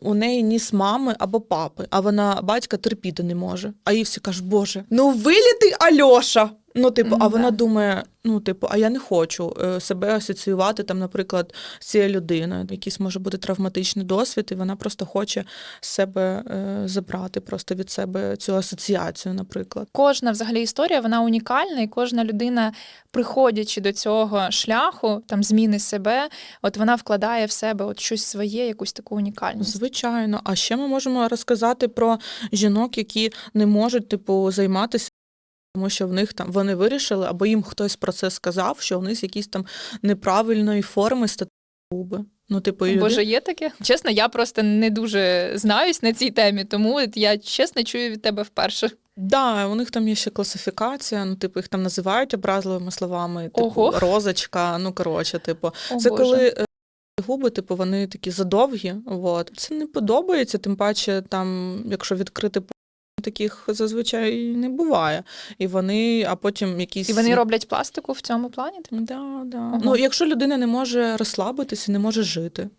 у неї ніс мами або папи, а вона батька терпіти не може. А їй всі кажуть, боже, ну виліти Альоша. Ну, типу, а вона думає: ну, типу, а я не хочу е, себе асоціювати там, наприклад, з цією людиною. Якийсь може бути травматичний досвід, і вона просто хоче з себе е, забрати просто від себе цю асоціацію, наприклад. Кожна взагалі історія вона унікальна, і кожна людина, приходячи до цього шляху, там зміни себе, от вона вкладає в себе от щось своє, якусь таку унікальність. Звичайно. А ще ми можемо розказати про жінок, які не можуть, типу, займатися. Тому що в них там вони вирішили, або їм хтось про це сказав, що у них якісь там неправильної форми губи. Ну, типу, і Боже, є таке? Чесно, я просто не дуже знаюсь на цій темі, тому я чесно чую від тебе вперше. да, у них там є ще класифікація, ну, типу, їх там називають образливими словами, типу, Ого. розочка. Ну, коротше, типу, О, це Боже. коли е, губи, типу, вони такі задовгі. От. Це не подобається, тим паче, там, якщо відкрити таких зазвичай не буває. І вони, а потім якісь. І вони роблять пластику в цьому плані? Да, да. Ага. Ну, якщо людина не може розслабитися, не може жити.